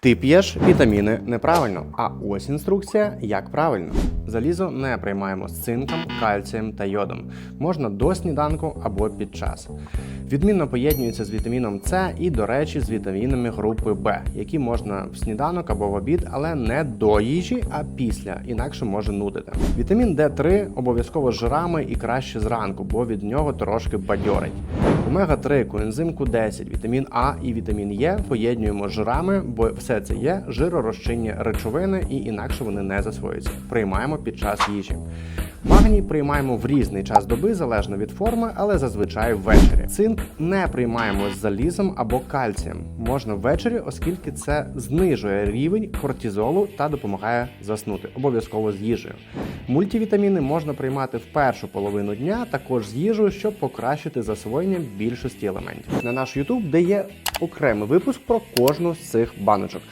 Ти п'єш вітаміни неправильно, а ось інструкція, як правильно. Залізо не приймаємо з цинком, кальцієм та йодом. Можна до сніданку або під час. Відмінно поєднується з вітаміном С і, до речі, з вітамінами групи Б, які можна в сніданок або в обід, але не до їжі, а після, інакше може нудити. Вітамін Д3 обов'язково жирами і краще зранку, бо від нього трошки бадьорить. Омега-3, коензим Q10, вітамін А і вітамін Е поєднуємо з жирами, бо все це є жиророзчинні речовини і інакше вони не засвоюються. Приймаємо під час їжі. Магній приймаємо в різний час доби, залежно від форми, але зазвичай ввечері. Цинк не приймаємо з залізом або кальцієм. Можна ввечері, оскільки це знижує рівень кортизолу та допомагає заснути, обов'язково з їжею. Мультивітаміни можна приймати в першу половину дня, також з їжею, щоб покращити засвоєння більшості елементів. На наш YouTube, де є окремий випуск про кожну з цих баночок.